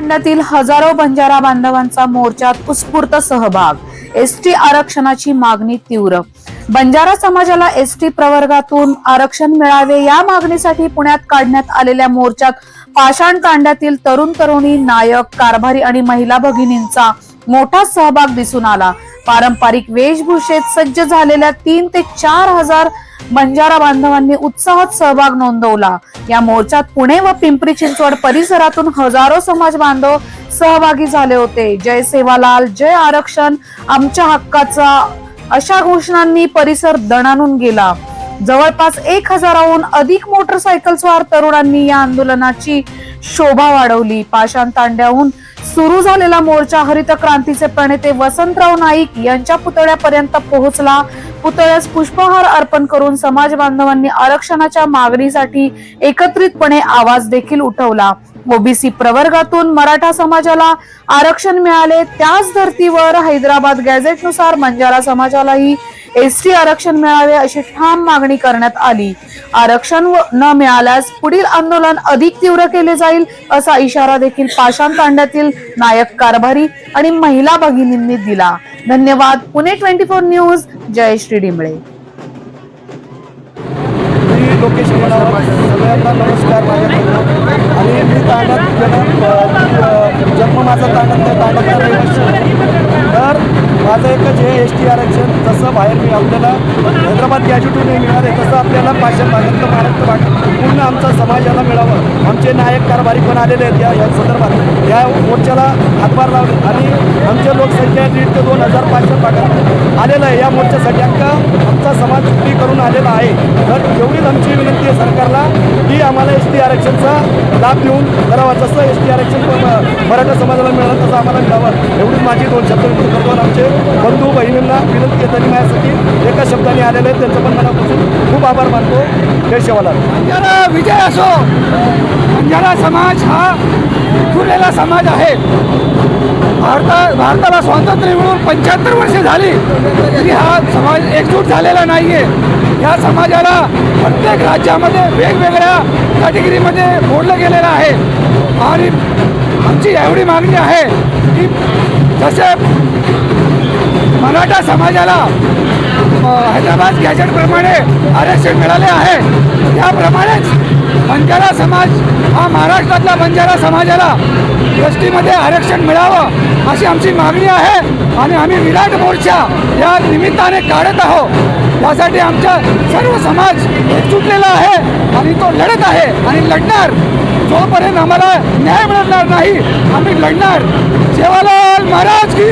खंडातील हजारो बंजारा बांधवांचा मोर्चात उत्स्फूर्त सहभाग. एसटी आरक्षणाची मागणी तीव्र. बंजारा समाजाला एसटी प्रवर्गातून आरक्षण मिळावे या मागणीसाठी पुण्यात काढण्यात आलेल्या मोर्चात पाषाण तांड्यातील तरुण तरुणी नायक कारभारी आणि महिला भगिनींचा मोठा सहभाग दिसून आला. पारंपरिक वेशभूषेत सज्ज झालेल्या तीन ते चार हजार बंजारा बांधवांनी उत्साहात सहभाग नोंदवला. या मोर्चात पुणे व पिंपरी चिंचवड परिसरातून हजारो समाज बांधव सहभागी झाले होते. जय सेवालाल जय आरक्षण आमच्या हक्काचा अशा घोषणांनी परिसर दणानून गेला. जवळपास एक हजाराहून अधिक मोटरसायकल स्वार तरुणांनी या आंदोलनाची शोभा वाढवली. पाषाण तांड्याहून सुरू झालेला मोर्चा हरित क्रांतीचे प्रणेते वसंतराव नाईक यांच्या पुतळ्यापर्यंत पोहोचला. पुतळ्यास पुष्पहार अर्पण करून समाज बांधवांनी आरक्षणाच्या मागणीसाठी एकत्रितपणे आवाज देखील उठवला. ओबीसी प्रवर्गातून मराठा समाजाला आरक्षण मिळाले त्याच धर्तीवर हैदराबाद गॅझेटनुसार बंजारा समाजालाही एसटी आरक्षण मिळावे अशी ठाम मागणी करण्यात आली. आरक्षण व- न मिळाल्यास पुढील आंदोलन अधिक तीव्र केले जाईल असा इशारा देखील पाषाण तांड्यातील नायक कारभारी आणि महिला भगिनींनी दिला. धन्यवाद. Pune twenty four news Jai Shri Dimble. Lokesh सगळ्यांना नमस्कार माझ्याकडून. आणि मी तांड्यात जन्म माझा तांड्यात त्या तांड्यातला रहिवासी आहे. तर माझं एकच हे एस टी आरक्षण जसं बाहेर मी आपल्याला हैदराबाद गॅजेटून मिळाले तसं आपल्याला पाचशे भागातलं महाराष्ट्र भाग पूर्ण आमचा समाजाला मिळावं. आमचे नायक कारभारी पण आलेले आहेत या या संदर्भात. या मोर्चाला हातभार लावले आणि आमच्या लोकसंख्या दीड ते दोन हजार पाचशे भागात आलेलं आहे. या मोर्चासाठी अख्खा आमचा समाज सुट्टी करून आलेला आहे. तर एवढीच आमची विनंती आहे सरकारला की आम्हाला एस टी आरक्षणचा लाभ देऊन करावा. जसं एस टी आरक्षण मराठा समाजाला मिळालं तसं आम्हाला मिळावं. एवढीच माझी दोन शब्द करतो आमचे बंधू बहिणींना विनंती आहे त्यांनी माझ्यासाठी एका शब्दाने आलेले आहेत. त्यांचं पण मनापासून खूप आभार मानतो. जय शिवालाल. बंजारा विजय असो. बंजारा समाज हा विखुरलेला समाज आहे. भारता भारताला स्वातंत्र्य मिळून पंच्याहत्तर वर्षे झाली तरी हा समाज एकजूट झालेला नाही आहे या समाजाला प्रत्येक राज्यामध्ये वेगवेगळ्या कॅटेगरीमध्ये मोडलं गेलेलं आहे. आणि आमची एवढी मागणी आहे की जसे मराठा समाजाला हैदराबाद गॅजेटप्रमाणे आरक्षण मिळाले आहे. त्याप्रमाणेच बंजारा समाज हा महाराष्ट्रातल्या बंजारा समाजाला एस टीमध्ये आरक्षण मिळावं अशी आमची मागणी आहे आणि आम्ही विराट मोर्चा या निमित्ताने काढत आहोत. यासाठी आमचा सर्व समाज एकजुटलेला आहे आणि तो लढत आहे आणि लढणार. जोपर्यंत आम्हाला न्याय मिळणार नाही आम्ही लढणार. सेवालाल महाराज की